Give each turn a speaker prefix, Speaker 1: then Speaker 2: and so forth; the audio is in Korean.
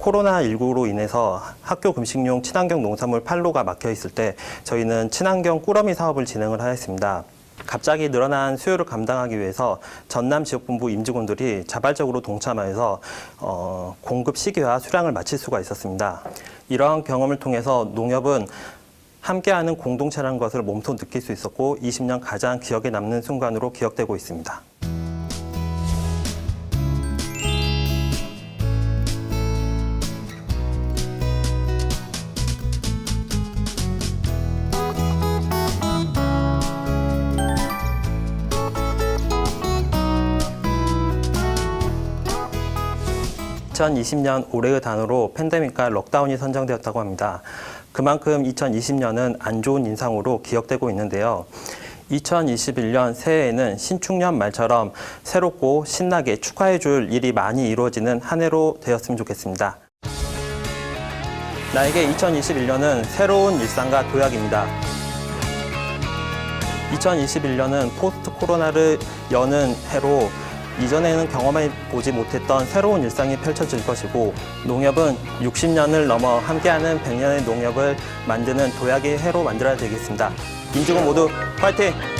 Speaker 1: 코로나19로 인해서 학교 금식용 친환경 농산물 판로가 막혀 있을 때 저희는 친환경 꾸러미 사업을 진행을 하였습니다. 갑자기 늘어난 수요를 감당하기 위해서 전남 지역본부 임직원들이 자발적으로 동참하여서 어, 공급 시기와 수량을 맞출 수가 있었습니다. 이러한 경험을 통해서 농협은 함께하는 공동체라는 것을 몸소 느낄 수 있었고 20년 가장 기억에 남는 순간으로 기억되고 있습니다. (2020년) 올해의 단어로 팬데믹과 럭다운이 선정되었다고 합니다. 그만큼 2020년은 안 좋은 인상으로 기억되고 있는데요. 2021년 새해에는 신축년 말처럼 새롭고 신나게 축하해 줄 일이 많이 이루어지는 한 해로 되었으면 좋겠습니다. 나에게 2021년은 새로운 일상과 도약입니다. 2021년은 포스트 코로나를 여는 해로 이전에는 경험해 보지 못했던 새로운 일상이 펼쳐질 것이고 농협은 60년을 넘어 함께하는 100년의 농협을 만드는 도약의 해로 만들어야 되겠습니다. 임직원 모두 화이팅!